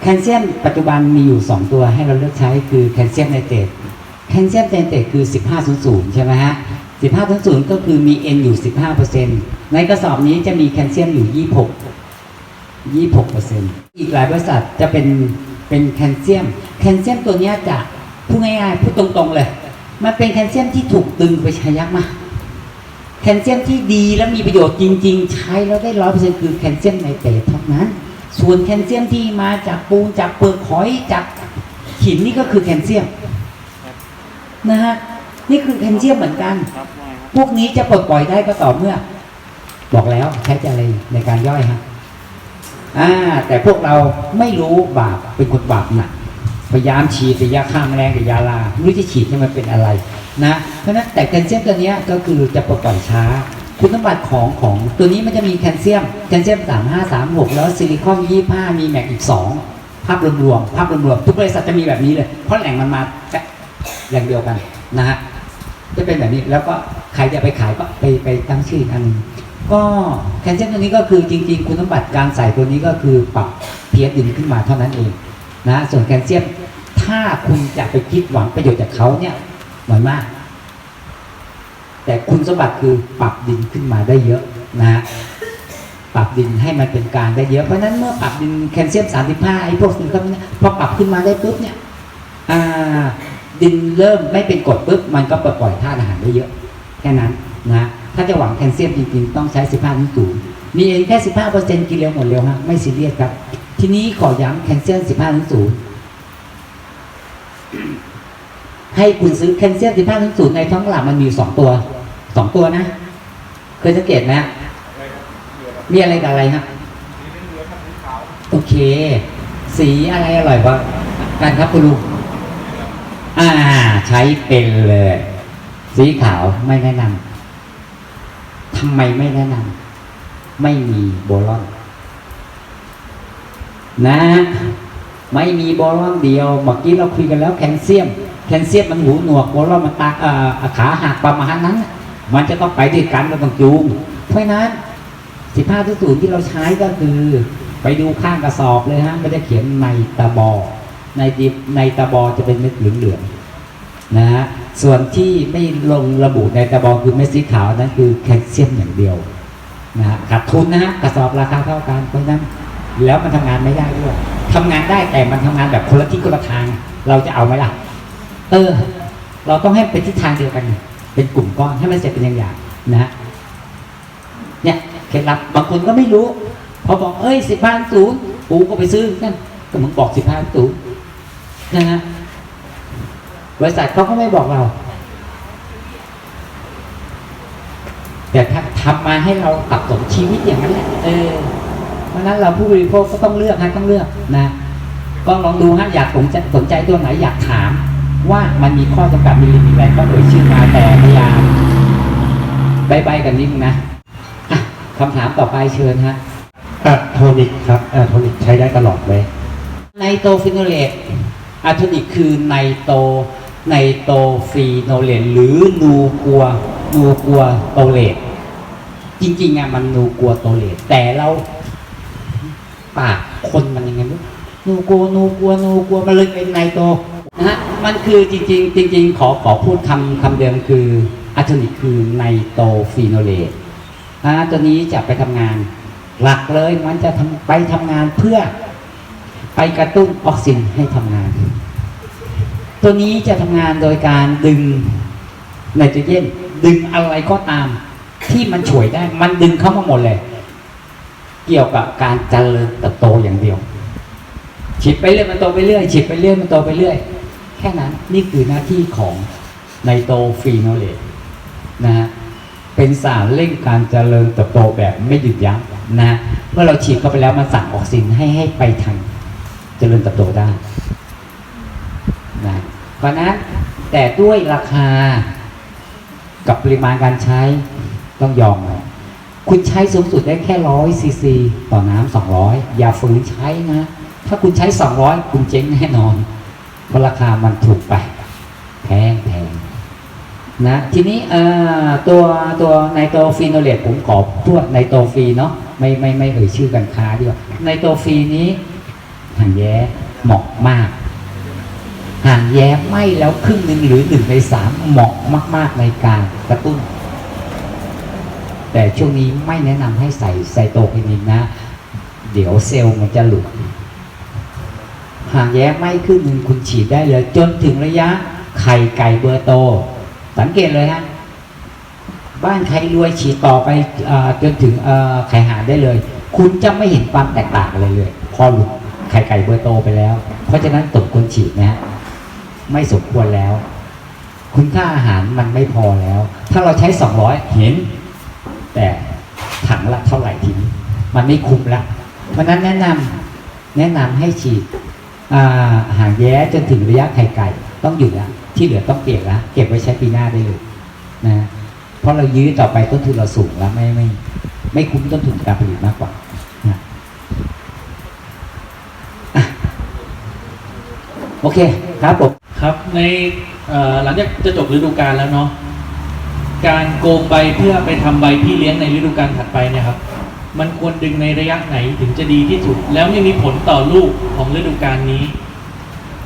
แคลเซียมปัจจุบันมีอยู่ 2 ตัวให้เราเลือกใช้คือแคลเซียมไนเตรตแคลเซียมไนเตรตคือ 1500 ใช่ไหมฮะ 1500 ก็คือมี N อยู่ 15%ในกระสอบนี้จะมีแคลเซียมอยู่ 26 26%อีกหลายบริษัทจะเป็นเป็นแคลเซียม แคลเซียมตัวนี้จะพูดง่ายๆพูดตรงๆเลย มันเป็นแคลเซียมที่ถูกตึงไปใช้ยักมากแคลเซียมที่ดีและมีประโยชน์จริง ๆ ใช้แล้วได้ร้อยเปอร์เซ็นต์คือแคลเซียมไนเตรตเท่านั้น ส่วนแคลเซียมที่มาจากปูนจากเปลือกหอยจากหินนี่ก็คือแคลเซียมนะฮะนี่คือแคลเซียมเหมือนกันครับได้ครับพวกนี้จะปลดปล่อยได้ก็ต่อเมื่อ บอกแล้วใช้อะไรในการย่อยฮะอ่า แต่พวกเราไม่รู้บาปเป็นคนบาปหนักพยายามฉีดแต่ยาฆ่าแมลงกับยาลาไม่รู้จะฉีดให้มันเป็นอะไร นะเพราะฉะนั้นแต่แคลเซียมตัวเนี้ยก็คือจะปลดปล่อยช้า คุณสมบัติของของตัวนี้มันจะมีแคลเซียมแคลเซียมสามห้าสามหกแล้วซิลิคอนยี่ห้ามีแมกอีกสองภาพรวมๆภาพรวมๆทุกบริษัทจะมีแบบนี้เลย เพราะแหล่งมันมาแหล่งเดียวกันนะฮะจะเป็นแบบนี้แล้วก็ใครจะไปขายก็ไปไปตั้งชื่ออันนึงก็แคลเซียมตัวนี้ก็คือจริง ๆ คุณสมบัติการใส่ตัวนี้ก็คือปรับเพียดินขึ้นมาเท่านั้นเองนะส่วนแคลเซียมถ้าคุณจะไปคิดหวังประโยชน์จากเขาเนี่ยน้อยมาก แต่คุณสมบัติคือปรับดินขึ้นมาได้เยอะนะฮะปรับดินให้มันเป็นกลารได้เยอะเพราะนั้นเมื่อปรับดินแคลเซียม 35ไอ้พวกสินค้าเนี่ยพอปรับขึ้นมาได้ปุ๊บเนี่ยดินเริ่มไม่เป็นกรดปุ๊บมันก็ปลดปล่อยธาตุอาหารได้เยอะ แค่นั้นนะถ้าจะหวังแคลเซียมจริงๆต้องใช้ 15นิ้วสูงมีเองแค่ 15%กินเร็วหมดเร็วฮะไม่ซีเรียสครับ ทีนี้ขอย้ำแคลเซียม 15นิ้วสูง ให้คุณซื้อแคลเซียม15นิ้วสูงในท้องตลาดมันมีสองตัวสองตัวนะเคยสังเกตไหมมีอะไรกับอะไรฮะโอเค สีอะไรอร่อยกว่ากันครับคุณลุงอ่า ใช้เป็นเลย สีขาวไม่แนะนำทำไมไม่แนะนำไม่มีโบรอน นะ ไม่มีโบรอนเดียวเมื่อกี้เราคุยกันแล้วแคลเซียม ลเซียมมันหูหนวกโบรอนมันตาขาหักประมาณนั้น มันจะต้องไปด้วยกันเราต้องจูง เพราะนั้นสิบห้าที่ศูนย์ที่เราใช้ก็คือ ไปดูข้างกระสอบเลยฮะไม่ได้เขียนในตะบอ ในดิบในตะบอจะเป็นเม็ดเหลืองๆนะฮะส่วนที่ไม่ลงระบุในตะบอคือเม็ดสีขาวนั้นคือแคลเซียมอย่างเดียวนะฮะขาดทุนนะฮะกระสอบราคาเท่ากันเพราะนั้นแล้วมันทำงานไม่ได้ด้วยทำงานได้แต่มันทำงานแบบคนละทิศคนละทาง เราจะเอาไหมล่ะ เออ เราต้องให้เป็นทิศทางเดียวกันเป็นกลุ่มก้อนให้มันเสร็จเป็นอย่างย่างๆนะฮะเนี่ยเคล็ดลับบางคนก็ไม่รู้ พอบอกเอ้ยสิบห้าศูนย์กูก็ไปซื้อกันก็มึงบอกสิบห้าศูนย์นะฮะบริษัทเขาก็ไม่บอกเรา แต่ถ้าทำมาให้เราตัดสมชีวิตอย่างนั้นแหละเออเพราะนั้นเราผู้บริโภคก็ต้องเลือกฮะต้องเลือกนะ ก็ลองดูฮะอยากสนใจตัวไหนอยากถาม ว่ามันมีข้อจำกัดมีลิมิตอะไรก็เอ่ยชื่อมาแต่พยายามบายบายกันนิดนึงนะอะคำถามต่อไปเชิญฮะอะโทนิกครับอะโทนิกใช้ได้ตลอดไหมไนโตรฟิโนเลตอะโทนิกคือไนโตรไนโตรฟีโนเลตหรือนูกัวนูกัวโตเลตจริงๆอะมันนูกัวโตเลตแต่เราปากคนมันยังไงไม่รู้นูกัวนูกัวนูกัวมันเลยเป็นไนโตร นะฮะมันคือจริง ๆ จริง ๆ ขอขอพูดคำคำเดิมคืออะโทนิกคือไนโตรฟีโนเลตอ่าตัวนี้จะไปทำงาน หลักเลยมันจะทำไปทำงานเพื่อไปกระตุ้นออกซินให้ทำงาน ตัวนี้จะทำงานโดยการดึงไนโตรเจนดึงอะไรก็ตาม ที่มันฉวยได้ มันดึงเข้ามาหมดเลย เกี่ยวกับการเจริญเติบโตอย่างเดียวฉีดไปเรื่อยมันโตไปเรื่อยฉีดไปเรื่อยมันโตไปเรื่อย แค่นั้นนี่คือหน้าที่ของไนโตรฟีโนเลตนะฮะเป็นสารเร่งการเจริญเติบโตแบบไม่หยุดยั้งนะฮะเมื่อเราฉีดเข้าไปแล้วมันสั่งออกซินให้ให้ไปทางเจริญเติบโตได้นะเพราะฉะนั้นแต่ด้วยราคากับปริมาณการใช้ต้องยอมนะคุณใช้สูงสุดได้แค่ร้อยซีซีต่อน้ำสองร้อยอย่าฝืนใช้นะ ถ้าคุณใช้สองร้อยคุณเจ๊งแน่นอน เพราะราคามันถูกไป แพงแพงนะทีนี้ตัวตัวไนโตรฟีโนเลตผมขอพูดไนโตรฟีเนาะไม่ไม่ไม่เอ่ยชื่อกันค้าดีกว่าในตัวฟีนี้หางแย้เหมาะมากหางแย้ไหมแล้วครึ่งหนึ่งหรือหนึ่งในสามเหมาะมาก ๆ ในการกระตุ้น แต่ช่วงนี้ไม่แนะนำให้ใส่ไซโตไคนินนะ เดี๋ยวเซลล์มันจะหลุด หางแย้ไมครึ่งหนึ่งคุณฉีดได้เลย จนถึงระยะไข่ไก่เบอร์โต สังเกตเลยฮะบ้านใครรวยฉีดต่อไปอจนถึงไข่หานได้เลย คุณจะไม่เห็นความแตกต่างอะไรเลย พอหลุดไข่ไก่เบอร์โตไปแล้ว เพราะฉะนั้นตกคนฉีดนะฮะไม่สมควรแล้ว คุณค่าอาหารมันไม่พอแล้ว ถ้าเราใช้ 200 เห็น แต่ถังละเท่าไหร่ทีนี้มันไม่คุ้มละเพราะฉะนั้นแนะนำแนะนำให้ฉีด หางแย้จนถึงระยะไข่ไก่ต้องหยุดละที่เหลือต้องเปลี่ยนละเก็บไว้ใช้ปีหน้าได้เลยนะเพราะเรายื้อต่อไปต้นทุนเราสูงแล้วไม่ไม่ ไม่คุ้มต้นทุนการผลิตมากกว่าโอเคครับผมครับในหลังจากจะจบฤดูกาลแล้วเนาะการโกงใบเพื่อไปทำใบพี่เลี้ยงในฤดูกาลถัดไปเนี่ยครับ มันควรดึงในระยะไหนถึงจะดีที่สุด แล้วไม่มีผลต่อลูกของฤดูกาลนี้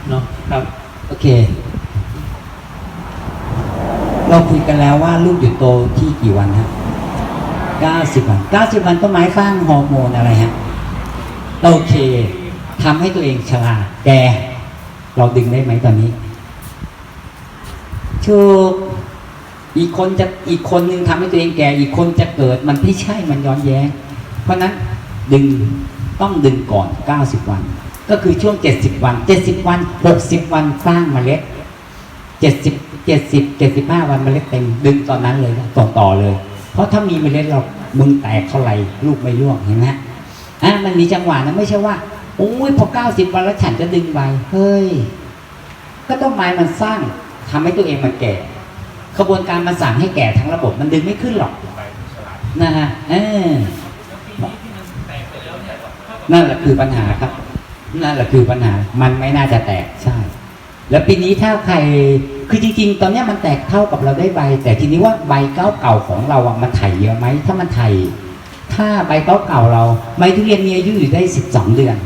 เนาะครับ โอเค เราคุยกันแล้วว่าลูกหยุดโตที่กี่วันฮะ90 วัน 90 วันต้นไม้สร้างฮอร์โมนอะไรฮะโอเคทำให้ตัวเองชราแกเราดึงได้ไหมตอนนี้ถูกอีกคนจะอีกคนนึงทำให้ตัวเองแก่ อีกคนจะเกิดมันไม่ใช่มันย้อนแย้ง เพราะนั้นดึงต้องดึงก่อน 90 วัน ก็คือช่วง 70 วัน 70 วัน 60 วันสร้างเมล็ด 70 70 75 วันเมล็ดเต็มดึงตอนนั้นเลยต่อต่อเลย เพราะถ้ามีเมล็ดเรามึงแตกเท่าไหร่ลูกไม่ร่วงเห็นไหมอะมันมีจังหวะนะไม่ใช่ว่าโอ้ยพอ 90 วันแล้วฉันจะดึงใบเฮ้ย ก็ต้นไม้มันสร้างทำให้ตัวเองมันแก่ขบวนการมันสั่งให้แก่ทั้งระบบมันดึงไม่ขึ้นหรอกนะฮะเออ นั่นแหละคือปัญหาครับ นั่นแหละคือปัญหา มันไม่น่าจะแตกใช่ แล้วปีนี้ถ้าใครคือจริงๆ ตอนเนี้ยมันแตกเท่ากับเราได้ใบ แต่ทีนี้ว่าใบเก้าเก่าของเราอะมันไถเยอะไหมถ้ามันไถถ้าใบเก้าเก่าเราใบทุเรียนมีอายุอยู่ได้สิบสองเดือน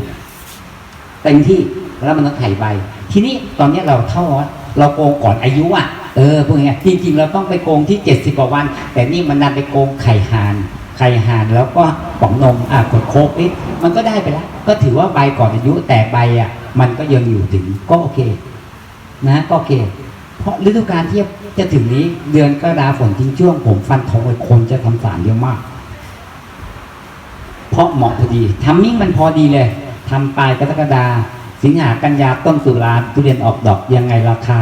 เต็มที่แล้วมันต้องไถใบ ทีนี้ตอนเนี้ยเราเท่าว่าเราโกงก่อนอายุอะเออพวกเนี้ยจริงๆ เราต้องไปโกงที่เจ็ดสิบกว่าวัน แต่นี่มันนำไปโกงไข่ห่าน ไข่ห่านแล้วก็ป๋องนมอะขวดโคกนิดมันก็ได้ไปแล้ว ก็ถือว่าใบก่อนอายุแต่ใบอะ มันก็ยังอยู่ถึงก็โอเค นะก็โอเค เพราะฤดูกาลที่จะถึงนี้เดือนกรกฎาฝนทิ้งช่วง ผมฟันธงเลยคนจะทำสารเยอะมาก เพราะเหมาะพอดีทัมมิ่งมันพอดีเลยทำปลายกรกฎาสิงหากันยาต้นตุลาทุเรียนออกดอกยังไงราคา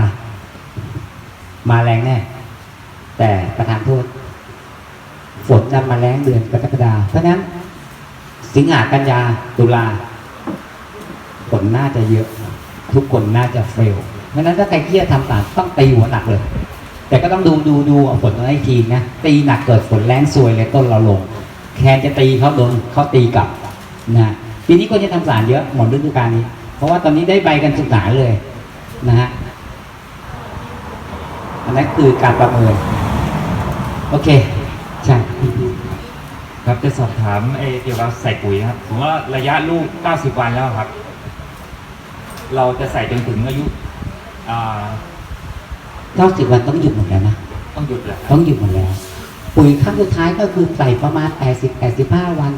มาแรงแน่แต่ประธานโทษ ฝนจะมาแรงเดือนกรกฎาเพราะฉะนั้นสิงหากันยาตุลาฝนน่าจะเยอะ ทุกคนน่าจะเฟลเพราะฉะนั้นถ้าใครเครียดทำสารต้องตีหัวหนักเลย แต่ก็ต้องดูดูดูเอาฝนตรงนั้นอีกทีนะตีหนักเกิดฝนแรงซวยเลยต้นเราลง แคนจะตีเขาโดนเขาตีกลับนะปีนี้คนจะทำสารเยอะหมดฤดูกาลนี้ เพราะว่าตอนนี้ได้ใบกันสุดหนาเลยนะฮะอันนั้นคือการประเมินโอเค ครับจะสอบถามไอ้เกี่ยวกับใส่ปุ๋ยครับผมว่าระยะลูก 90 วันแล้วครับ เราจะใส่จนถึงอายุอ่าเก้าสิบวันต้องหยุดหมดแล้วนะ ต้องหยุดแหละต้องหยุดหมดแล้ว ปุ๋ยครั้งสุดท้ายก็คือใส่ประมาณ 80 85 วัน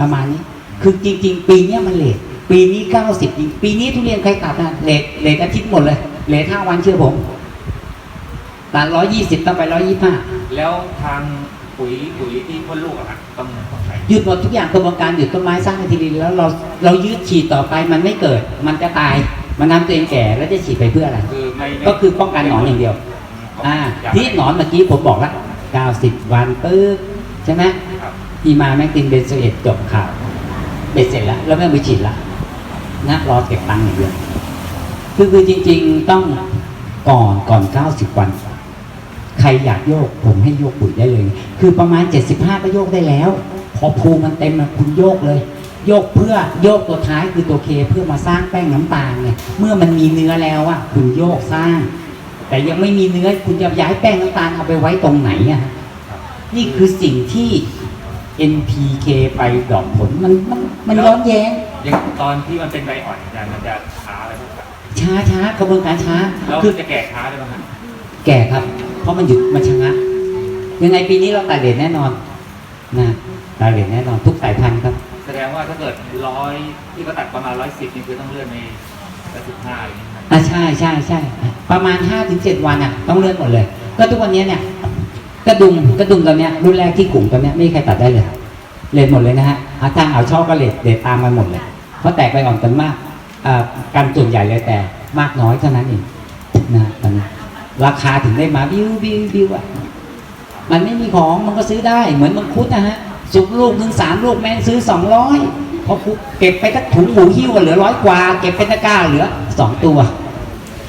ประมาณนี้ คือจริง ๆ ปีเนี้ยมันเลทปีนี้ 90จริงปีนี้ทุเรียนใครตัดนะเลทเลทอาทิตย์หมดเลย เลท5วันเชื่อผมตัด120ต้องไป125แล้วทาง ปุ๋ยปุ๋ยที่พ่นลูกอะครับต้องต้องใส่หยุดหมดทุกอย่างกระบวนการหยุดต้นไม้สร้างในทีดีแล้วเราเรายืดฉีดต่อไปมันไม่เกิด มันจะตายมันทำตัวเองแก่แล้วจะฉีดไปเพื่ออะไร คือไม่ไม่ก็คือป้องกันหนอนอย่างเดียว อ่าอยากที่หนอนเมื่อกี้ผมบอกแล้ว90 วันปึ๊บใช่ไหมครับอีมาแม่งตินเบนโซเอตจบข่าวเบ็ดเสร็จแล้วแล้วแม่งไปฉีดละนะรอเก็บตังค์อย่างเดียวคือคือจริง ๆ ต้องก่อนก่อน 90 วัน ใครอยากโยกผมให้โยกปุ๋ยได้เลย คือประมาณ 75 ก็โยกได้แล้ว พอภูมิมันเต็มอะคุณโยกเลย โยกเพื่อโยกตัวท้ายคือตัวเคเพื่อมาสร้างแป้งน้ำตาลไงเมื่อมันมีเนื้อแล้วอะคุณโยกสร้าง แต่ยังไม่มีเนื้อคุณจะย้ายแป้งน้ำตาลเอาไปไว้ตรงไหนอะฮะนี่คือสิ่งที่ NPK ไปดอกผลมันมันมันย้อนแย้งอย่างตอนที่มันเป็นใบอ่อนอาจารย์มันจะช้าอะไรพวกนี้ช้าช้ากระบวนการช้า แล้วคือจะแก่ช้าได้ไหมครับแก่ครับ เพราะมันหยุดมันชะงักยังไงปีนี้เราตัดเหรียญแน่นอนนะตัดเหรียญแน่นอนทุกสายพันธุ์ครับ แสดงว่าถ้าเกิดร้อยที่เขาตัดประมาณร้อยสิบนี่คือต้องเลื่อนในร้อยสิบห้าอย่างนี้ครับอ่าใช่ใช่ใช่ประมาณ5้าถึงเวันอะต้องเลื่อนหมดเลย ก็ทุกวันนี้เนี่ย กระดุมกระดุมตัวเนี้ยรุ่นแรกที่กลุ่มตัวเนี้ยไม่มีใครตัดได้เลยเลนหมดเลยนะฮะอาทางเอาชอบก็เลดเลดตามมันหมดเลย เพราะแตกไปอ่อนกันมากอ่าการส่วนใหญ่เลยแต่มากน้อยเท่านั้นเองนะตอนนี้ ราคาถึงได้มาบิ้วบิ้วบิ้วอะมันไม่มีของมันก็ซื้อได้ เหมือนมังคุดนะฮะสุกลูกถึงสามลูกแม่งซื้อสองร้อยพอเก็บไปทั้งถุงหมูหิ้วอะเหลือร้อยกว่า เก็บเป็นตะกร้าเหลือสองตัว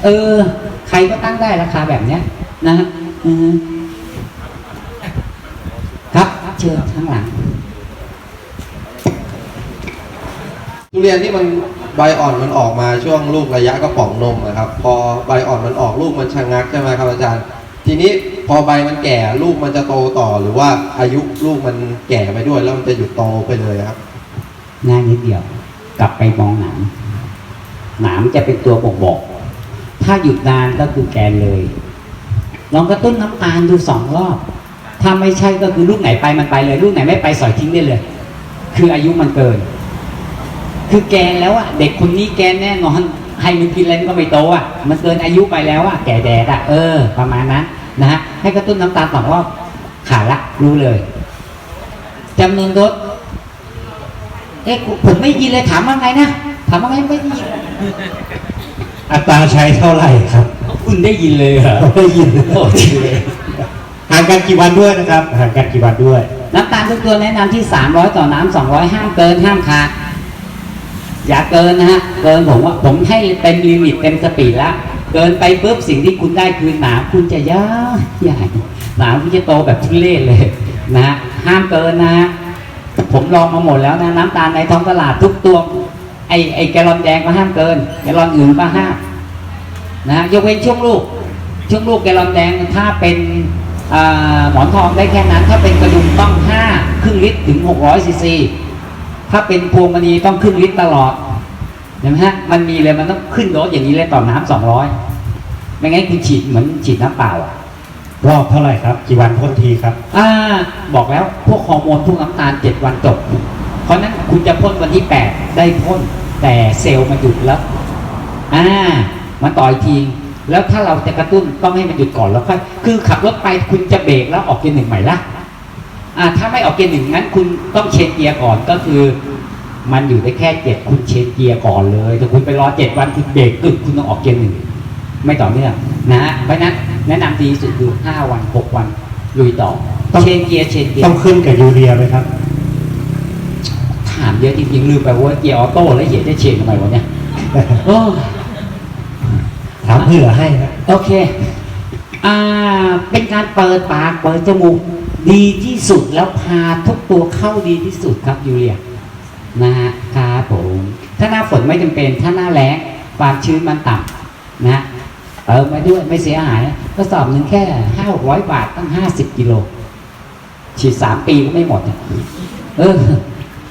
เออ ใครก็ตั้งได้ราคาแบบเนี้ย นะฮะครับเชิญข้างหลังทุเรียนที่มัน ใบอ่อนมันออกมาช่วงลูกระยะกระป๋องนมนะครับ พอใบอ่อนมันออกลูกมันชะงักใช่ไหมครับอาจารย์ ทีนี้พอใบมันแก่ลูกมันจะโตต่อหรือว่าอายุลูกมันแก่ไปด้วยแล้วมันจะหยุดโตไปเลยครับง่ายนิดเดียว กลับไปมองหนามหนามจะเป็นตัวบอกบอก ถ้าหยุดนานก็คือแกนเลย ลองกระตุ้นน้ำตาลดูสองรอบ ถ้าไม่ใช่ก็คือลูกไหนไปมันไปเลย ลูกไหนไม่ไปสอยทิ้งได้เลย คืออายุมันเกิน คือแกนแล้วอะเด็กคนนี้แกนแน่นอนให้มันกินอะไรมันก็ไม่โตอะมันเกินอายุไปแล้วอะแก่แดดอะเออ ประมาณนั้นนะฮะให้กระตุ้นน้ำตาลสองรอบขาดละรู้เลยจำนวนโดสเอ๊ะผมไม่ได้ยินเลยถามว่าไงนะถามว่าไงไม่ได้ยินอัตราใช้เท่าไหร่ครับ คุณได้ยินเลยเหรอได้ยินโอเคห่างกันกี่วันด้วยนะครับห่างกันกี่วันด้วยน้ำตาลทุกตัวแนะนำที่ 300 ต่อน้ำ200 ห้ามเกินห้ามขาด อย่าเกินนะฮะ เกินผมว่าผมให้เต็มลิมิตเต็มสปีดล้วเกินไปปุ๊บสิ่งที่คุณได้คือหนามคุณจะยาวใหญ่หนามคุณจะโตแบบทุเรศเลยนะฮะ ห้ามเกินนะฮะ ผมลองมาหมดแล้วนะน้ำตาลในท้องตลาดทุกตัวไอไอแกลอนแดงก็ห้ามเกิน แกลอนอื่นก็ห้ามนะยกเว้นช่วงลูก ช่วงลูกแกลอนแดงถ้าเป็นหมอนทองได้แค่นั้น ถ้าเป็นกระดุมต้อง5ครึ่งลิตรถึง600ซีซี ถ้าเป็นพวงมณีต้องครึ่งลิตรตลอดเห็นไหมฮะมันมีเลยมันต้องขึ้นโดสอย่างนี้เลยต่อน้ำ200ไม่งั้นคุณฉีดเหมือนฉีดน้ำเปล่าอะรอบเท่าไหร่ครับกี่วันพ่นทีครับ อ่า บอกแล้วพวกฮอร์โมนพวกน้ำตาล7วันจบเพราะฉะนั้นคุณจะพ่นวันที่8ได้พ่นแต่เซลล์มันหยุดแล้ว อ่า มันต่อยทีแล้วถ้าเราจะกระตุ้นต้องให้มันหยุดก่อนแล้วค่อยคือขับรถไปคุณจะเบรกแล้วออกเกียร์หนึ่งใหม่ละอ่า ถ้าไม่ออกเกียร์หนึ่งงั้นคุณต้องเชนเกียร์ก่อนก็คือ มันอยู่ได้แค่เจ็ดคุณเชนเกียร์ก่อนเลยถ้าคุณไปรอเจ็ดวันคุณเบรกกึกคุณต้องออกเกียร์หนึ่งไม่ต่อเนื่องนะฮะเพราะฉะนั้นแนะนำดีที่สุดคือห้าวันหกวันลุยต่อต้องเชนเกียร์เชนเกียร์ต้องขึ้นกับยูเรียไหมครับ ถามเยอะจริงๆลืมไปว่าเกียร์ออโต้แล้วเหยียดได้เชนทำไมวะเนี่ยโอ้ถามเผื่อให้ครับโอเค อ่า เป็นการเปิดปากเปิดจมูก ดีที่สุดแล้วพาทุกตัวเข้าดีที่สุดครับยูเรียนะฮะครับผมถ้าหน้าฝนไม่จำเป็น ถ้าหน้าแล้งความชื้นมันต่ำนะเติมไปด้วยไม่เสียหายก็สอบหนึ่งแค่ห้าร้อยบาทตั้งห้าสิบกิโลฉีดสามปีก็ไม่หมดอะเออ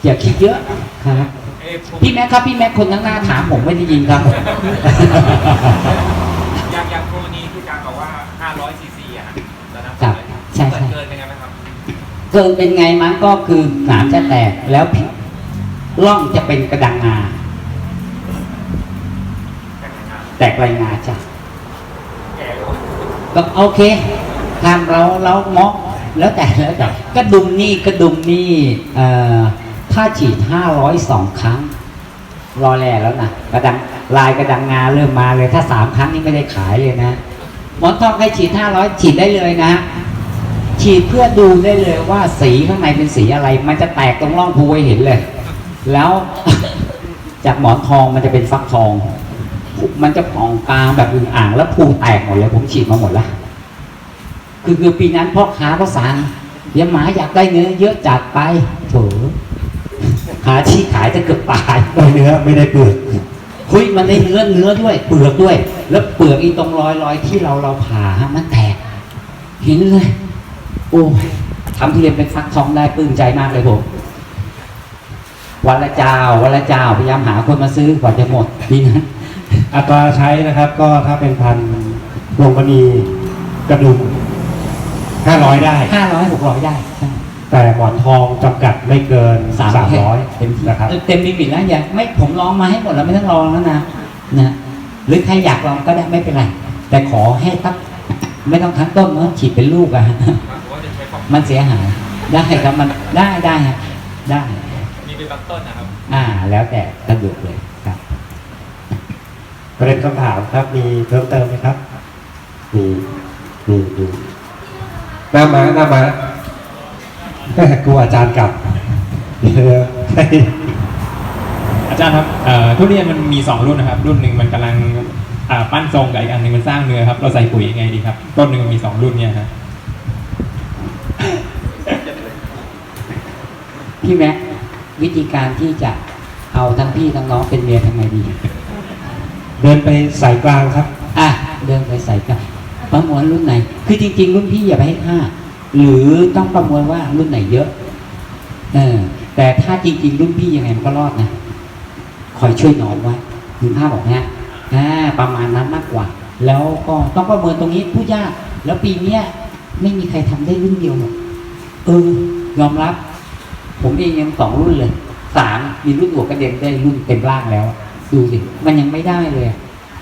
อย่าคิดเยอะครับพี่แม็กครับพี่แม็กคนข้างหน้าถามผมไม่ได้ยินครับอย่างอย่างตัวนี้คือการบอกว่า500ซีซีอะฮะแล้วน้ำครับใช่ใช่ เกินเป็นไงมันก็คือหนามจะแตกแล้วผิวร่องจะเป็นกระดังงาแตกรายงาจ้ะก็โอเคทำเราเรามองแล้วแต่แล้วแต่กระดุมนี่กระดุมนี่เอ่อถ้าฉีดห้าร้อยสองครั้ง รอแลแล้วนะกระดังลายกระดังงาเริ่มมาเลยถ้าสามครั้งนี่ไม่ได้ขายเลยนะหมอนทองให้ฉีดห้าร้อยฉีดได้เลยนะ ฉีดเพื่อดูได้เลยว่าสีข้างในเป็นสีอะไร มันจะแตกตรงร่องภูไว้เห็นเลย แล้วจากหมอนทองมันจะเป็นฟักทอง มันจะผ่องกลางแบบอึ่งอ่าง แล้วภูแตกหมดเลย ผมฉีดมาหมดแล้วคือคือปีนั้นพ่อค้าก็สั่งเดี๋ยวหมาอยากได้เนื้อเยอะจัดไปโถหาที่ขายจะเกือบตายได้เนื้อไม่ได้เปลือกเฮ้ยมันได้เนื้อเนื้อด้วย เปลือกด้วย แล้วเปลือกอีตรงรอยรอยที่เราเราผ่าฮะมันแตกเห็นเลย โอ้ยทำทุเรียนเป็นฟักทองได้ปลื้มใจมากเลยผม วันละเจ้า วันละเจ้า พยายามหาคนมาซื้อกว่าจะหมดปีนั้นอัตราใช้นะครับ ก็ถ้าเป็นพันธุ์ดวงมณีกระดุมห้าร้อยได้ห้าร้อยหกร้อยได้ใช่แต่หมอนทองจำกัดไม่เกินสามสามร้อยเต็มที่นะครับเต็มลิมิตแล้วอย่าไม่ผมลองมาให้หมดแล้วไม่ต้องลองแล้วนะนะหรือใครอยากลองก็ได้ไม่เป็นไร แต่ขอให้ตัก ไม่ต้องทั้งต้นเนาะฉีดเป็นลูกอะมันเสียหายได้ครับมันได้ได้ฮะได้ มีเป็นบางต้นนะครับ อ่า แล้วแต่สะดวกเลยครับประเด็นคำถามครับ มีเพิ่มเติมไหมครับ มีมีมีหน้ามาหน้ามากลัวอาจารย์กลับเดี๋ยวให้อาจารย์ครับเอ่อทุเรียนมันมีสองรุ่นนะครับ รุ่นหนึ่งมันกำลัง อ่าปั้นทรงกับอีกอันหนึ่งมันสร้างเนื้อครับ เราใส่ปุ๋ยยังไงดีครับ ต้นหนึ่งมันมีสองรุ่นเนี่ยฮะพี่แม็กวิธีการที่จะเอาทั้งพี่ทั้งน้องเป็นเมียทำไงดี เดินไปสายกลางครับ อะเดินไปใส่กันประมวลรุ่นไหน คือจริง ๆ รุ่นพี่อย่าไปให้ค่าหรือต้องประมวลว่ารุ่นไหนเยอะเออแต่ถ้าจริง ๆ รุ่นพี่ยังไงมันก็รอดนะคอยช่วยน้องไว้คุณภาพบอกนะอ่า ประมาณนั้นมากกว่า แล้วก็ต้องประเมินตรงนี้ผู้ยาก แล้วปีเนี้ยไม่มีใครทำได้รุ่นเดียวหรอกเออยอมรับ ผมเองยังสองรุ่นเลยสามมีรุ่นหัวกระเด็นได้รุ่นเต็มร่างแล้ว ดูสิมันยังไม่ได้เลย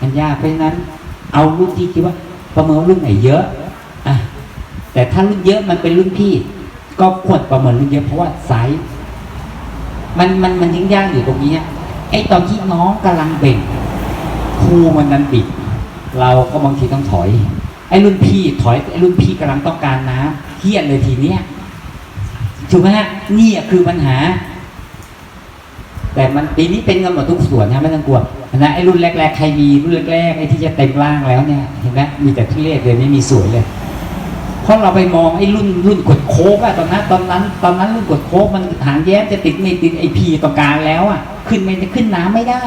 มันยากเพราะฉะนั้น เอารุ่นที่คิดว่า ประเมินรุ่นไหนเยอะอะแต่ถ้ารุ่นเยอะมันเป็นรุ่นพี่ ก็ควรประเมินรุ่นเยอะเพราะว่าไซส์มันมันมันยิ่งยากอยู่ตรงนี้ไอ้ตอนที่น้องกำลังเบ่ง รูมันดันปิด เราก็บางทีต้องถอย ไอ้รุ่นพี่ถอยไอ้รุ่นพี่กำลังต้องการน้ำเครียดเลยทีเนี้ยถูกไหมฮะนี่คือปัญหา แต่มันปีนี้เป็นกันหมดทุกส่วนนะไม่ต้องกลัวนะไอ้รุ่นแรกๆใครมีรุ่นแรกๆไอ้ที่จะเต็มร่างแล้วเนี่ยเห็นไหมมีแต่ทุเรศเลยไม่มีสวยเลยเพราะเราไปมองไอ้รุ่นรุ่นกดโค้กอะตอนนั้นตอนนั้นตอนนั้นรุ่นกดโค้กมันหางแย้มจะติดไม่ติดไอพีต่อการแล้วอะขึ้นไม่ขึ้นน้ำไม่ได้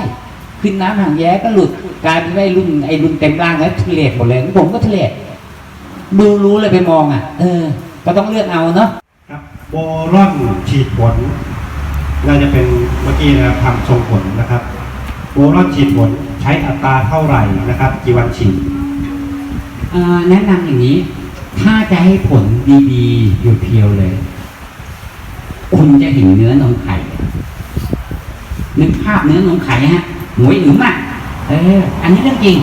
ขึ้นน้ำหางแย้ก็หลุดกลายเป็นว่าไอ้รุ่นไอ้รุ่นเต็มร่างแล้วทุเรศหมดเลยผมก็ทุเรศดูรู้เลยไปมองอะเออ ก็ต้องเลือกเอาเนาะครับโบรอนฉีดผลน่าจะเป็นเมื่อกี้นะครับทำทรงผลนะครับโบรอนฉีดผลใช้อัตราเท่าไหร่นะครับ กี่วันฉีดเอ่อแนะนำอย่างนี้ ถ้าจะให้ผลดีๆอยู่เพียวๆเลย คุณจะเห็นเนื้อนมไข่นึกภาพเนื้อนมไข่ฮะ หวยหรือมากเออ อันนี้เรื่องจริง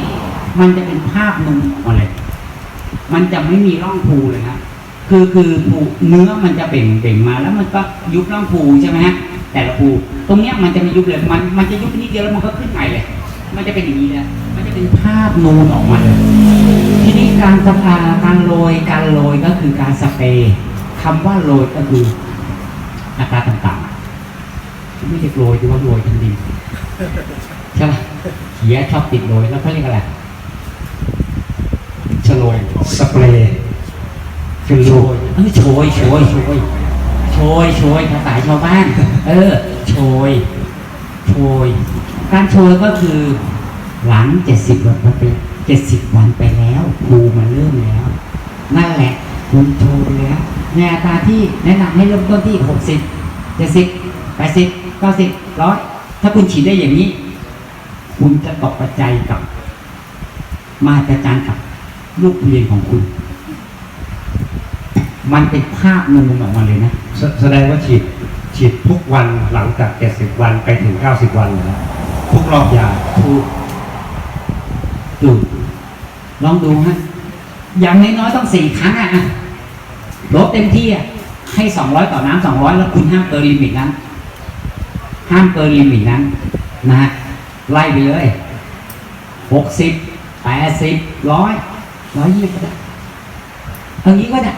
มันจะเป็นภาพนมออกเลย มันจะไม่มีร่องภูเลยครับคือคือภูเนื้อมันจะเบ่งเบ่งมาแล้วมันก็ยุบร่องภูใช่ไหมฮะแต่ละภูตรงเนี้ยมันจะไม่ยุบเลยมันมันจะยุบนิดเดียวแล้วมันก็ขึ้นใหม่เลย มันจะเป็นอย่างนี้เลยมันจะเป็นภาพนูนออกมาเลยทีนี้การสภาการโรยการโรยก็คือการสเปรย์คำว่าโรยก็คืออัตรต่างๆไม่ใช่โรยที่ว่าโรยทันดี ช่ไหมเขียชอบติดโรยแล้วเขาเรียกอะไรชโรยสเปรย์คือโชลูกยเออโชยโชยโชยโชยโชยภาษาชาวบ้าน เออโชยโชยการโชยก็คือหลังเจ็ดสิบวันไปเจ็ดสิบวันไปแล้วครูมันเริ่มแล้ว นั่นแหละคุณโชว์ไปแล้วในอัตราที่แนะนำให้เริ่มต้นที่หกสิบเจ็ดสิบแปดสิบเก้าสิบร้อยถ้าคุณฉีดได้อย่างนี้ คุณจะตกปัจจัยกับ มาตรจารย์กับลูกเรียนของคุณ มันเป็นภาพนูนออกมาเลยนะแสแสดงว่าฉีดฉีดทุกวันหลังจาก 70 วันไปถึง 90 วันนะครับทุกรอบยาถูกดูลองดูฮะอย่างน้อยๆต้องสี่ครั้งอะอะลดเต็มที่อะให้สองร้อยต่อน้ำสองร้อยแล้วคุณห้ามเกินลิมิตนั้น ห้ามเกินลิมิตนั้นนะฮะ ไล่ไปเลยหกสิบแปดสิบร้อยร้อยยี่สิบก็ได้เอางี้ก็ได้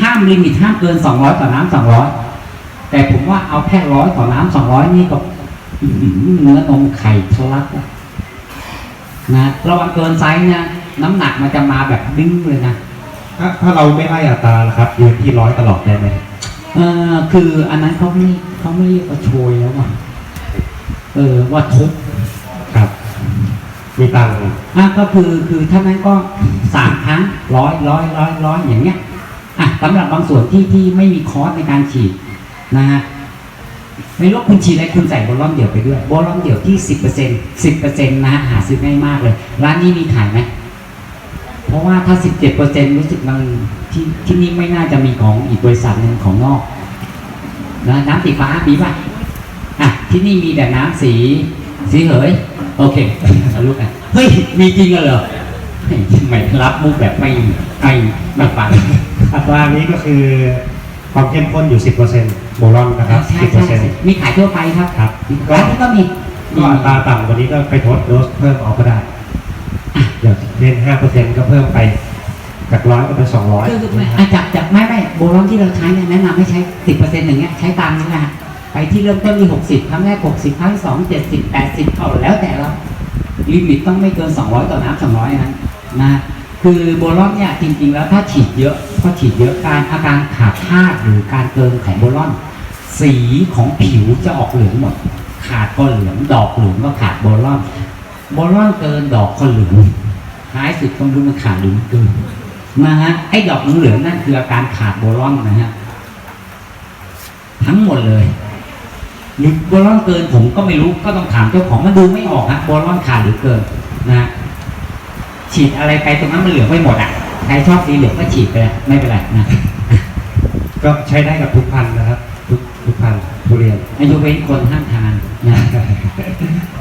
ห้ามลิมิตห้ามเกินสองร้อยต่อน้ำสองร้อยแต่ผมว่าเอาแค่ร้อยต่อน้ำสองร้อยนี่ก็อื้อหือเนื้อนมไข่ทะลักแล้วนะระวังเกินไซส์นะน้ำหนักมันจะมาแบบดึงเลยนะถ้าถ้าเราไม่ไล่อัตรานะครับยืนที่ร้อยตลอดได้ไหมเออคืออันนั้นเขาไม่เขาไม่เรียกว่าโชยแล้วว่ะ เออว่าทุบครับ มีตังค์อะก็คือคือถ้านั้นก็สามครั้งร้อยร้อยร้อยร้อยอย่างเงี้ยอะสำหรับบางส่วนที่ที่ไม่มีคอร์สในการฉีดนะฮะไม่รู้ว่าคุณฉีดอะไรคุณใส่โบลอนเดี่ยวไปด้วยโบลอนเดี่ยวที่สิบเปอร์เซ็นสิบเปอร์เซ็นต์นะฮะหาซื้อง่ายมากเลย ร้านนี้มีขายไหมเพราะว่าถ้าสิบเจ็ดเปอร์เซ็นรู้สึกมันที่ที่นี่ไม่น่าจะมีของอีกบริษัทหนึ่งของนอกนะน้ำสีฟ้ามีป่ะอะ ที่นี่มีแต่น้ำสี สีเหยโอเคเอาลูกอะเฮ้ย มีจริงเหรอเฮ้ยทำไมรับมุกแบบไม่ไม่ไม่ฟังอัตรานี้ก็คือความเข้มข้นอยู่ 10%โบรอนนะครับ ใช่ใช่ใช่มีขายทั่วไปครับครับร้านนี้ก็มี ก็อัตราต่ำกว่านี้ก็ไปทดโดสเพิ่มเอาก็ได้อย่างเช่น5%ก็เพิ่มไปจากร้อยก็เป็น200คือไม่อะจับจับไม่ไม่โบรอนที่เราใช้เนี่ยแนะนำให้ใช้สิบเปอร์เซ็นต์อย่างเงี้ยใช้ตามนี้นะฮะ ไปที่เริ่มต้นที่หกสิบครั้งแรกหกสิบครั้งสองเจ็ดสิบแปดสิบเอาแล้วแต่เราลิมิตต้องไม่เกินสองร้อยต่อน้ำสองร้อยนั้นะคือโบรอนเนี่ยจริง ๆ แล้วถ้าฉีดเยอะพอฉีดเยอะการอาการขาดธาตุหรือการเกินของโบรอน สีของผิวจะออกเหลืองหมด ขาดก็เหลืองดอกเหลืองก็ขาดโบรอนโบรอนเกินดอกก็เหลืองท้ายสุดต้องรู้มันขาดหลือเกินนะฮะไอ้ดอกเหลืองนั่นคืออาการขาดโบรอนนะฮะทั้งหมดเลย หรือโบรอนเกินผมก็ไม่รู้ก็ต้องถามเจ้าของมันดูไม่ออกฮะโบรอนขาดหรือเกินนะฮะฉีดอะไรไปตรงนั้นมันเหลืองไม่หมดอะใครชอบสีเหลืองก็ฉีดไปเลยไม่เป็นไรนะก็ใช้ได้กับทุกพันธุ์นะครับ ทุกทุกพันธุ์ทุเรียนอายุเว้นคนห้ามทานนะ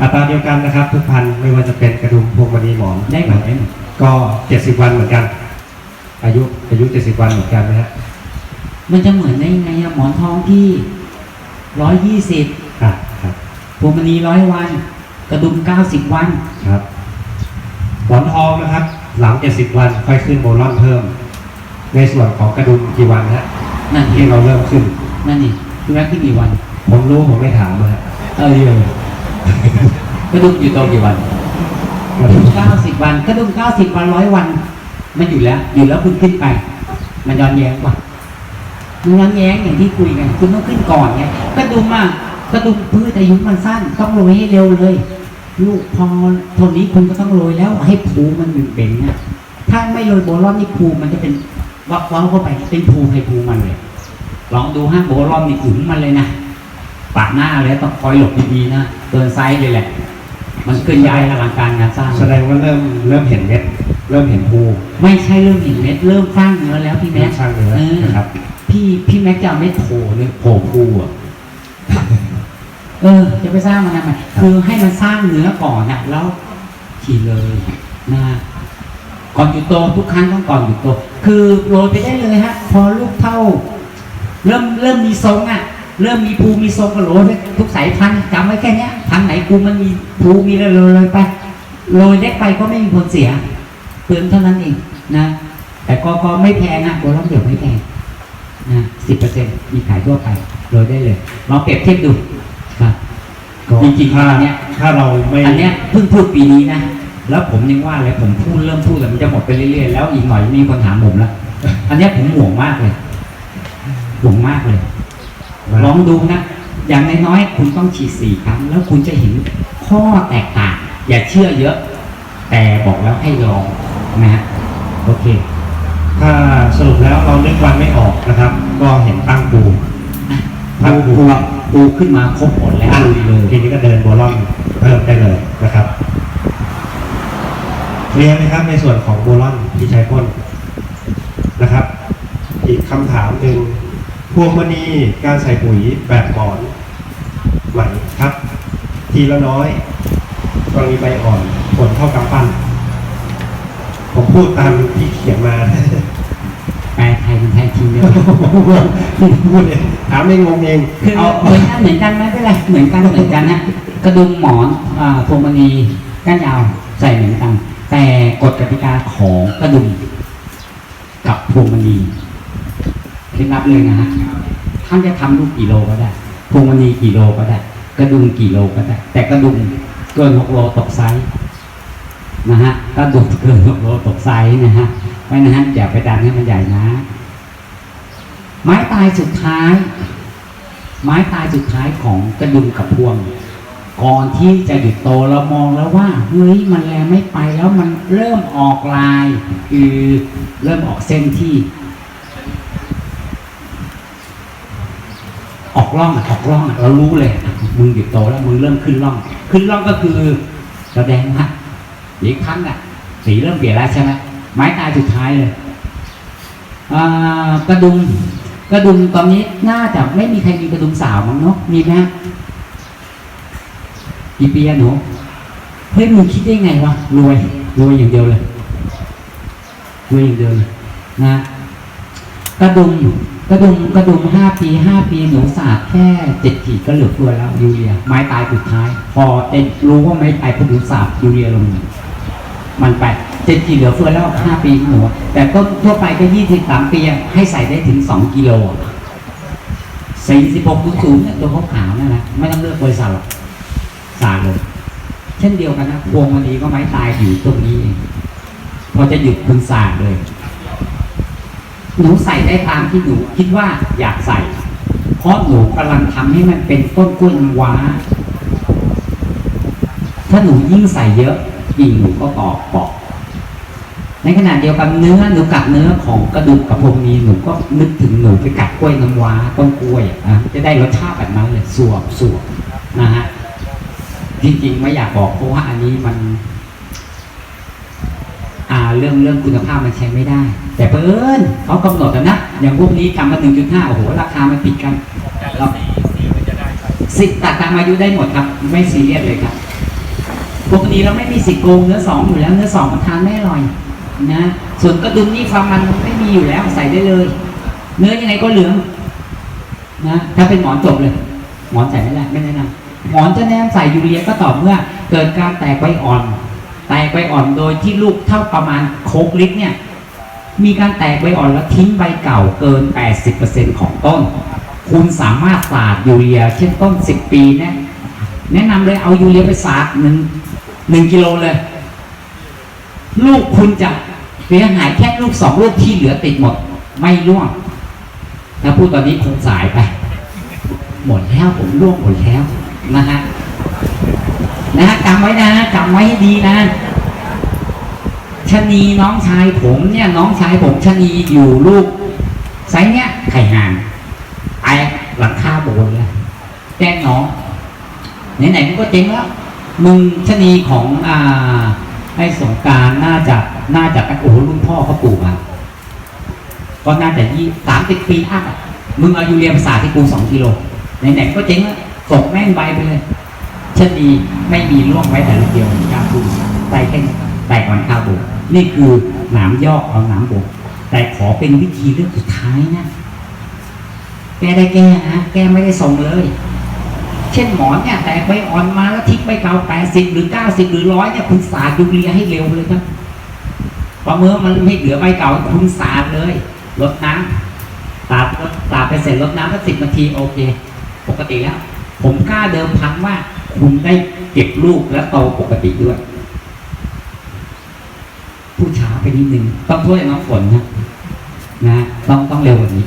อัตราเดียวกันนะครับ ทุกพันธุ์ไม่ว่าจะเป็นกระดุมพวงมณีหมอนได้หมดได้หมดก็70วันเหมือนกัน อายุอายุ70วันเหมือนกันนะฮะมันจะเหมือนได้ยังไงอะหมอนทองที่ ร้อยยี่สิบครับครับพวงมณีร้อยวัน กระดุมเก้าสิบวันครับหมอนทองนะครับ หลัง70วันค่อยขึ้นโบลอนเพิ่ม ในส่วนของกระดุมกี่วันฮะนั่นที่เราเริ่มขึ้น นั่นนี่คือแรกที่กี่วัน ผมรู้ผมไม่ถามนะฮะเออเยอะกระดุมอยู่ตรงกี่วันกระดุมเก้าสิบวันกระดุมเก้าสิบวันร้อยวัน มันอยู่แล้ว อยู่แล้วคุณขึ้นไป มันย้อนแย้งป่ะ มันย้อนแย้งอย่างที่คุยกันคุณต้องขึ้นก่อนไงกระดุมอะกระดุมพืชอายุมันสั้น ต้องโรยให้เร็วเลย ลูกพอทนนี้คุณก็ต้องโรยแล้วให้ภูมันเบ่งๆนะถ้าไม่โรยโบลอนนี่ภูมันจะเป็นวักว้าวเข้าไปเป็นภูให้ภูมันเลยลองดูฮะโบลอนนี่อึ๋มมันเลยนะปาดหน้าเลยต้องคอยหลบดีๆนะเกินไซส์เลยแหละ มันเกินย้ายอลังการงานสร้างแสดงว่าเริ่มเริ่มเห็นเม็ดเริ่มเห็นภูไม่ใช่เริ่มเห็นเม็ดเริ่มสร้างเนื้อแล้วพี่เริ่แม็มกสร้างเนื้อเออนะครับ พี่พี่แม็กจะเอาเม็ดโผล่เลยโผล่ภูอะเออ จะไปสร้างมันทำไมคือให้มันสร้างเนื้อก่อนนะแล้วฉีดเลยนะก่อนหยุดโตทุกครั้งต้องก่อนหยุดโต คือโรยไปได้เลยฮะ พอลูกเท่า เริ่มเริ่มมีทรงอะ เริ่มมีภูมีทรงก็โรยไปทุกสายพันธุ์จำไว้แค่เนี้ยพันธุ์ไหนภูมันมีภูมีเลยโรยเลยไปโรยเล็กไปก็ไม่มีผลเสียเปลืองเท่านั้นเองนะแต่ก็ก็ไม่แพงนะโบราณเดี๋ยวไม่แพง นะสิบเปอร์เซ็นต์มีขายทั่วไปโรยได้เลยลองเปรียบเทียบดูครับก็จริงๆถ้าอันเนี้ยถ้าเราไม่อันเนี้ยเพิ่งพูดปีนี้นะแล้วผมยังว่าเลยผมพูดเริ่มพูดแต่มันจะหมดไปเรื่อยๆแล้วอีกหน่อยมีคนถามผมแล้วอันเนี้ยผมห่วงมากเลยห่วงมากเลย ลองดูนะ อย่างน้อยๆคุณต้องฉีดสี่ครั้ง แล้วคุณจะเห็นข้อแตกต่าง อย่าเชื่อเยอะ แต่บอกแล้วให้ลองนะฮะโอเค ถ้าสรุปแล้วเรานึกวันไม่ออกนะครับ ก็เห็นตั้งปูตั้งปูปูปูปูขึ้นมาครบหมดแล้วตั้งลุยเลยทีนี้ก็เดินโบลอนเพิ่มได้เลยนะครับเคลียร์ไหมครับในส่วนของโบลอนที่ใช้พ่นนะครับ อีกคำถามหนึ่งพวงมณีการใส่ปุ๋ยแบบหมอนไหวครับ ทีละน้อยกรณีใบอ่อนผลเท่ากับปั้น ผมพูดตามที่เขียนมาแปลไทยเป็นไทยจริงเลยพูดเองถามเองงงเองคือเอาเหมือนกันเหมือนกันไหมไม่เป็นไรเหมือนกันเหมือนกันนะกระดุมหมอนอ่าพวงมณีก้านยาวใส่เหมือนกัน แต่กฎกติกาของกระดุมกับพวงมณีเคล็ดลับเลยนะฮะท่านจะทำลูกกี่โลก็ได้ พวงมณีกี่โลก็ได้ กระดุมกี่โลก็ได้ แต่กระดุมเกินหกโลตกไซส์ นะฮะก็โดดเกินโลตกไซนะฮะเพราะนั้นอย่าไปดันให้มันใหญ่นะ ไม้ตายสุดท้าย ไม้ตายสุดท้ายของกระดุมกับพวง ก่อนที่จะหยุดโตเรามองแล้วว่าเฮ้ยมันแลไม่ไปแล้วมันเริ่มออกลายคือเริ่มออกเส้นที่ ออกร่องออกร่องเรารู้เลยมึงหยุดโตแล้วมึงเริ่มขึ้นร่อง ขึ้นร่องก็คือแสดงว่า อีกครั้งอะสีเริ่มเปลี่ยนแล้วใช่ไหมไม้ตายสุดท้ายเลยกระดุมกระดุมตอนนี้น่าจะไม่มีใครมีกระดุมสาวมั้งเนาะมีไหมฮะกี่ปีอะหนูเฮ้ยมึงคิดได้ไงวะรวยรวยอย่างเดียวเลยรวยอย่างเดียวเลยนะกระดุมกระดุมกระดุมห้าปีห้าปีหนูสาดแค่เจ็ดขีดก็เหลือเฟือแล้วยูเรีย ไม้ตายสุดท้าย พอเอ็นรู้ว่าไม้ตายพอหนูสาดยูเรียลง มันไปเจ็ดขีดเหลือเฟือแล้วห้าปีหนูแต่ต้นทั่วไปก็ยี่สิบสามปีให้ใส่ได้ถึงสองกิโลสี่สิบหกศูนย์เนี่ยตัวขาวนั่นนะไม่ต้องเลือกบริษัทหรอกสาดเลยเช่นเดียวกันนะพวงวันนี้ก็ไม้ตายอยู่ตรงนี้เองพอจะหยุดคุณสาดเลย หนูใส่ได้ตามที่หนูคิดว่าอยากใส่ เพราะหนูกำลังทำให้มันเป็นต้นกล้วยน้ำว้า ถ้าหนูยิ่งใส่เยอะ กิ่งหนูก็กรอบเปอกในขณะเดียวกันเนื้อหนูกัดเนื้อของกระดูกกระพงนี้หนูก็นึกถึงหนูไปกัดกล้วยน้ำว้าต้นกล้วยอะนะจะได้รสชาติแบบนั้นเลยสวบสวบนะฮะจริงๆไม่อยากบอกเพราะว่าอันนี้มัน อ่าเรื่องเรื่องคุณภาพมันใช้ไม่ได้ แต่เพิ่นเขากำหนดอะนะอย่างพวกนี้กำมาหนึ่งจุดห้าโอ้โหราคามันผิดกันเราสิทธิ์ตัดตามอายุได้หมดครับ ไม่ซีเรียสเลยครับ ปกติเราไม่มีสิทธิ์โกงเนื้อสองอยู่แล้วเนื้อสองมันทานไม่อร่อยนะส่วนกระดุมนี่ความมันไม่มีอยู่แล้วใส่ได้เลย เนื้อยังไงก็เหลืองนะถ้าเป็นหมอนจบเลย หมอนใส่ไม่ได้ไม่แนะนำหมอนจะแนะนำใส่ยูเรียก็ต่อเมื่อ เกิดการแตกใบอ่อน แตกใบอ่อนโดยที่ลูกเท่าประมาณโคกลิตรเนี่ย มีการแตกใบอ่อนแล้วทิ้งใบเก่าเกิน 80%ของต้น คุณสามารถสาดยูเรียเช่นต้น 10 ปีนี่ยแนะนำเลยเอายูเรียไปสาดหนึ่ง หนึ่งกิโลเลย ลูกคุณจะเสียหายแค่ลูกสองลูกที่เหลือติดหมด ไม่ร่วงถ้าพูดตอนนี้คงสายไป หมดแล้วผมร่วงหมดแล้วนะฮะนะฮะจำไว้นะจำไว้ให้ดีนะชนีน้องชายผมเนี่ย น้องชายผมชนีอยู่ลูกไซเนี้ยไข่ห่างไอหลังคาโบนเลยแกล้งน้องไหนๆมึงก็เจ๊งแล้ว มึงชะนีของอ่าไอ้สงการน่าจะน่าจะโอ้โหรุ่นพ่อเขาปลูกมาก็น่าจะยี่สามสิบปีอัพอะมึงเอายูเรียมาสาที่กูสองกิโลไหนๆก็เจ๊งแล้วส่งแม่งใบไปเลยชะนีไม่มีร่วงไว้แต่ลูกเดียวกาบูใส่แค่แตกก่อนคาบูนี่คือหนามยอกเอาหนามบกแต่ขอเป็นวิธีเรื่องสุดท้ายนะ แก้ได้แก้นะแก้ไม่ได้ส่งเลย เช่นหมอนเนี่ยแตกใบอ่อนมาแล้วทิ้งใบเก่าแปดสิบหรือเก้าสิบหรือร้อยเนี่ยคุณสาดยูเรียให้เร็วเลยครับพอเมื่อมันไม่เหลือใบเก่าคุณสาดเลยลดน้ำตาดตาดไปเสร็จลดน้ำสักสิบนาทีโอเค ปกติแล้ว ผมกล้าเดิมพันว่าคุณได้เก็บลูกและโตปกติด้วย ผู้ช้าไปนิดนึงต้องช่วยน้องฝนนะนะต้องต้องเร็วกว่านี้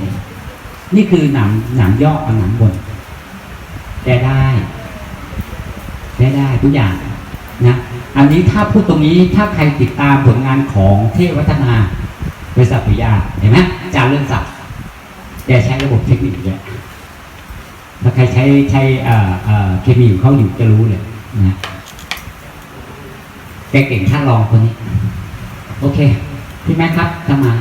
นี่คือหนามหนามยอกกับหนามบน แก้ได้แก้ได้ทุกอย่างนะอันนี้ถ้าพูดตรงนี้ถ้าใครติดตามผลงานของเทพวัฒนาบริษัทปุยาเห็นไหมอาจารย์เรื่องศักดิ์แกใช้ระบบเทคนิคเยอะถ้าใครใช้ใช้เอ่อเอ่อเคมีของเขาอยู่จะรู้เลยนะแกเก่งท่านรองคนนี้ โอเค พี่แม่ครับจะมา